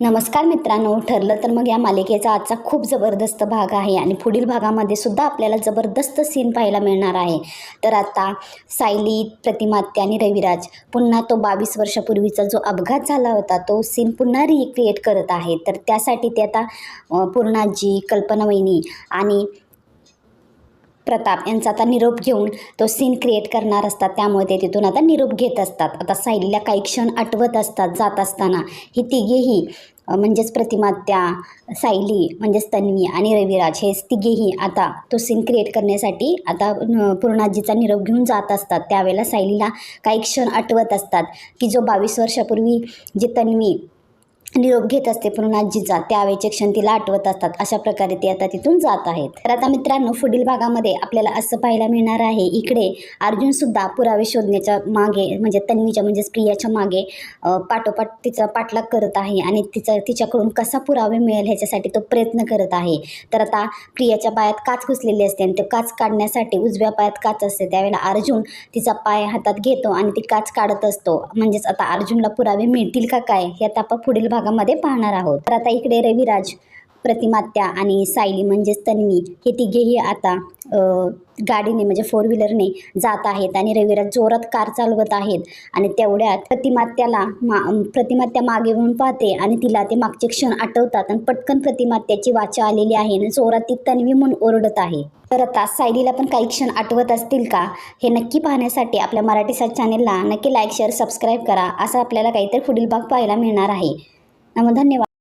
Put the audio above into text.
नमस्कार मित्रांनो ठरलं तर मग या मालिकेचा आजचा खूप जबरदस्त भाग आहे आणि पुढील भागामध्ये सुद्धा आपल्याला जबरदस्त सीन पाहायला मिळणार आहे. तर आता सायली प्रतिमात्या आणि रविराज पुन्हा तो बावीस वर्षापूर्वीचा जो अपघात झाला होता तो सीन पुन्हा रिक्रिएट करत आहे. तर त्यासाठी ते आता पूर्णाजी कल्पना वहिनी आणि प्रताप यांचा आता निरोप घेऊन तो सीन क्रिएट करणार असतात. त्यामुळे ते तिथून आता निरोप घेत असतात. आता सायलीला काही क्षण आठवत असतात जात असताना. ही तिघेही म्हणजेच प्रतिमात्या सायली म्हणजेच तन्वी आणि रविराज हे तिघेही आता तो सीन क्रिएट करण्यासाठी आता पूर्णाजीचा निरोप घेऊन जात असतात. त्यावेळेला सायलीला काही क्षण आठवत असतात की जो बावीस वर्षापूर्वी जी तन्वी निरोप घेत असते पूर्णाजीचा त्यावेळेचे क्षण तिला आठवत असतात. अशा प्रकारे ते आता तिथून जात आहेत. तर आता मित्रांनो पुढील भागामध्ये आपल्याला असं पाहायला मिळणार आहे इकडे अर्जुन सुद्धा पुरावे शोधण्याच्या मागे म्हणजे तन्वीच्या म्हणजेच प्रियाच्या मागे पाठोपाठ तिचा पाठलाग करत आहे आणि तिचा तिच्याकडून कसा पुरावे मिळेल ह्याच्यासाठी तो प्रयत्न करत आहे. तर आता प्रियाच्या पायात काच घुसलेली असते आणि तो काच काढण्यासाठी उजव्या पायात काच असते. त्यावेळेला अर्जुन तिचा पाय हातात घेतो आणि ती काच काढत असतो. म्हणजेच आता अर्जुनला पुरावे मिळतील का काय हे आता आपण पुढील भागामध्ये पाहणार आहोत. तर आता इकडे रविराज प्रतिमात्या आणि सायली म्हणजेच तन्वी हे तिघेही आता गाडीने म्हणजे फोर व्हीलरने जात आहेत आणि रविराज जोरात कार चालवत आहेत आणि तेवढ्यात प्रतिमात्याला मा प्रतिमात्या मागे वळून पाहते आणि तिला ते मागचे क्षण आठवतात आणि पटकन प्रतिमात्याची वाचा आलेली आहे आणि जोरात ती तन्वी म्हणून ओरडत आहे. तर आता सायलीला पण काही क्षण आठवत असतील का? हे नक्की पाहण्यासाठी आपल्या मराठी सात चॅनेलला नक्की लाईक शेअर सबस्क्राईब करा. असं आपल्याला काहीतरी पुढील भाग पाहायला मिळणार आहे. धन्यवाद.